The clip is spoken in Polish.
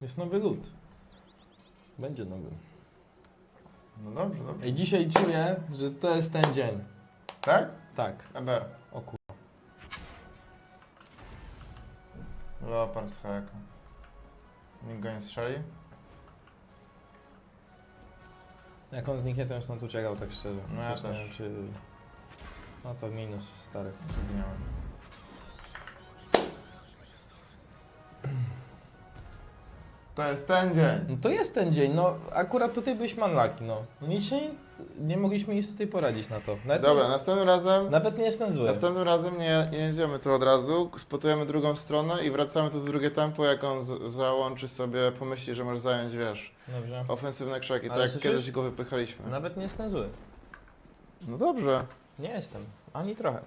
Jest nowy lód. Będzie nowy. No dobrze, dobrze. I dzisiaj czuję, że to jest ten dzień. Tak? Tak. EBR. O kur... Leopard z hajaka. Nikt go nie strzeli? Jak on zniknie, to już stąd uciekał, tak szczerze. No ja Chociaż nie też. wiem, czy... No to minus, stary. Zginąłem. To jest ten dzień. No to jest ten dzień, no akurat tutaj byliśmy unlucky, no. Nic się nie, nie mogliśmy nic tutaj poradzić na to. Nawet Dobra, następnym razem. Nawet nie jestem zły. Następnym razem nie, nie jedziemy tu od razu, spotujemy drugą stronę i wracamy tu w drugie tempo, jak on z, załączy sobie, pomyśli, że może zająć, wiesz, Dobrze. ofensywne krzaki, tak Ale jak słyszysz? kiedyś go wypychaliśmy. Nawet nie jestem zły. No dobrze. Nie jestem. Ani trochę.